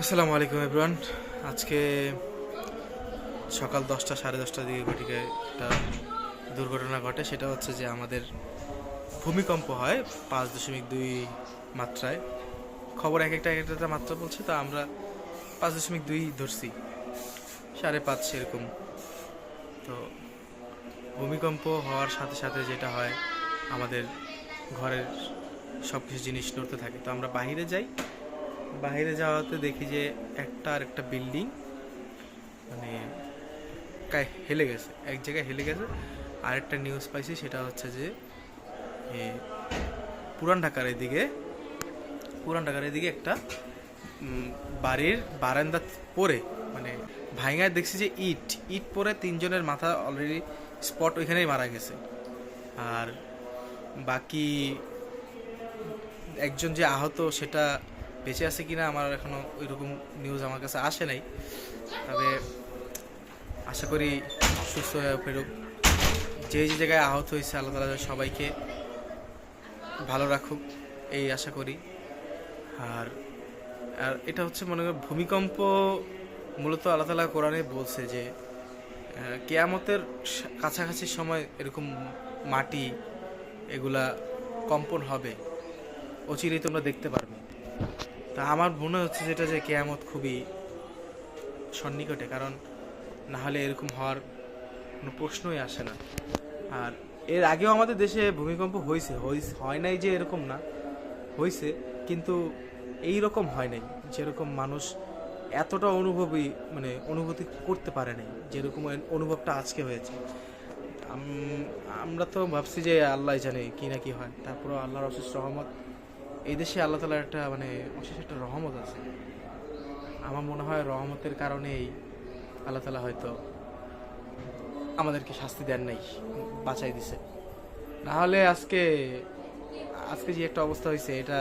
আসসালামু আলাইকুম এভরিওয়ান আজকে সকাল দশটা, সাড়ে দশটার দিকে ঘটিকে একটা দুর্ঘটনা ঘটে। সেটা হচ্ছে যে আমাদের ভূমিকম্প হয় পাঁচ দশমিক দুই মাত্রায়। খবর এক একটা এক একটা মাত্রা বলছে, তো আমরা পাঁচ দশমিক দুই ধরছি। সাড়ে পাঁচ সেরকম। তো ভূমিকম্প হওয়ার সাথে সাথে যেটা হয়, আমাদের ঘরের সব কিছু জিনিস নড়তে থাকে। তো আমরা বাইরে যাই বাইরে যাওয়াতে দেখি যে একটা আর একটা বিল্ডিং মানে হেলে গেছে, এক জায়গায় হেলে গেছে। আরেকটা নিউজ পাইছি, সেটা হচ্ছে যে পুরান ঢাকার এদিকে, পুরান ঢাকার এদিকে একটা বাড়ির বারান্দা পরে মানে ভাইঙায় দেখছি যে ইট ইট পরে তিনজনের মাথা অলরেডি স্পট ওইখানেই মারা গেছে। আর বাকি একজন যে আহত, সেটা বেঁচে আছে কিনা আমার এখনও ওই রকম নিউজ আমার কাছে আসে নাই। তবে আশা করি সুস্থ হয়ে ফেরুক। যে যে জায়গায় আহত হয়েছে আল্লাহ তালা সবাইকে ভালো রাখুক, এই আশা করি। আর আর এটা হচ্ছে মনে করেন ভূমিকম্প মূলত আল্লাহ তালা কোরআনে বলছে যে কেয়ামতের কাছাকাছি সময় এরকম মাটি এগুলা কম্পন হবে। অচিরেই তোমরা দেখতে পারবে। তা আমার মনে হচ্ছে যেটা যে কেয়ামত খুবই সন্নিকটে, কারণ না হলে এরকম হওয়ার কোনো প্রশ্নই আসে না। আর এর আগেও আমাদের দেশে ভূমিকম্প হয়েছে হয় নাই যে এরকম না হয়েছে কিন্তু এই রকম হয় নাই। যেরকম মানুষ এতটা অনুভবই মানে অনুভূতি করতে পারে নাই, যেরকম অনুভবটা আজকে হয়েছে। আমরা তো ভাবছি যে আল্লাহ জানে কি না কি হয়। তারপরও আল্লাহর অশেষ রহমত এই দেশে আল্লাহ তালার একটা মানে অশেষ একটা রহমত আছে। আমার মনে হয় রহমতের কারণেই আল্লাহ তালা হয়তো আমাদেরকে শাস্তি দেন নাই, বাঁচাই দিছে। না হলে আজকে আজকে যে একটা অবস্থা হয়েছে, এটা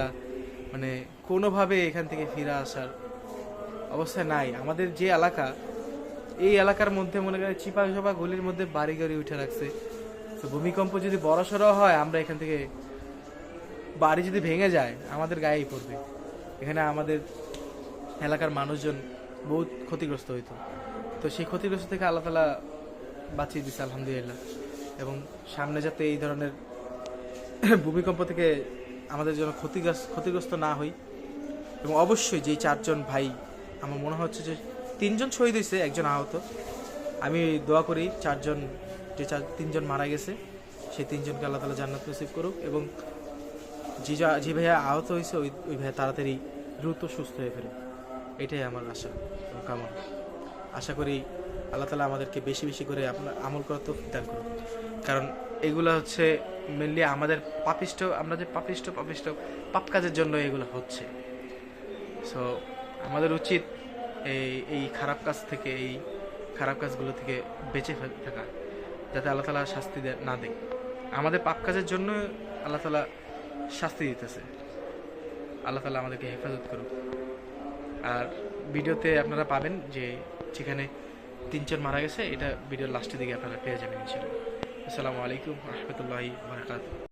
মানে কোনোভাবে এখান থেকে ফিরে আসার অবস্থা নাই। আমাদের যে এলাকা, এই এলাকার মধ্যে মনে করেন চিপা চাপা গলির মধ্যে বাড়ি গাড়ি উঠে রাখছে। তো ভূমিকম্প যদি বড়সড় হয়, আমরা এখান থেকে বাড়ি যদি ভেঙে যায়, আমাদের গায়েই পড়বে। এখানে আমাদের এলাকার মানুষজন বহুত ক্ষতিগ্রস্ত হইতো। তো সেই ক্ষতিগ্রস্ত থেকে আল্লাহ তালা বাঁচিয়ে দিচ্ছে আলহামদুলিল্লাহ। এবং সামনে যাতে এই ধরনের ভূমিকম্প থেকে আমাদের যেন ক্ষতিগ্রস্ত ক্ষতিগ্রস্ত না হই। এবং অবশ্যই যেই চারজন ভাই, আমার মনে হচ্ছে যে তিনজন শহীদ হয়েছে একজন আহত। আমি দোয়া করি চারজন, যে চার, তিনজন মারা গেছে, সেই তিনজনকে আল্লাহ তালা জান্নাত নসিব করুক এবং যে ভাইয়া আহত হয়েছে, ওই ওই ভাইয়া তাড়াতাড়ি দ্রুত সুস্থ হয়ে ফেলে। এটাই আমার আশা কামনা। আশা করি আল্লাহ তালা আমাদেরকে বেশি বেশি করে আপনার আমল করার তো দান করুন। কারণ এগুলো হচ্ছে মেনলি আমাদের পাপিষ্ট আমরা যে পাপিষ্ট পাপিষ্ট পাপ কাজের জন্য এগুলো হচ্ছে। সো আমাদের উচিত এই এই খারাপ কাজ থেকে, এই খারাপ কাজগুলো থেকে বেঁচে থাকা, যাতে আল্লাহ তালা শাস্তি না দেয়। আমাদের পাপ কাজের জন্য আল্লাহ তালা শাস্তি দিতেছে। আল্লাহ তালা আমাদেরকে হেফাজত করুক। আর ভিডিওতে আপনারা পাবেন যে যেখানে তিনজন মারা গেছে, এটা ভিডিওর লাস্টের দিকে আপনারা পেয়ে যাবেন ইনশাল্লাহ আসসালামু আলাইকুম রহমতুল্লাহি বারকাত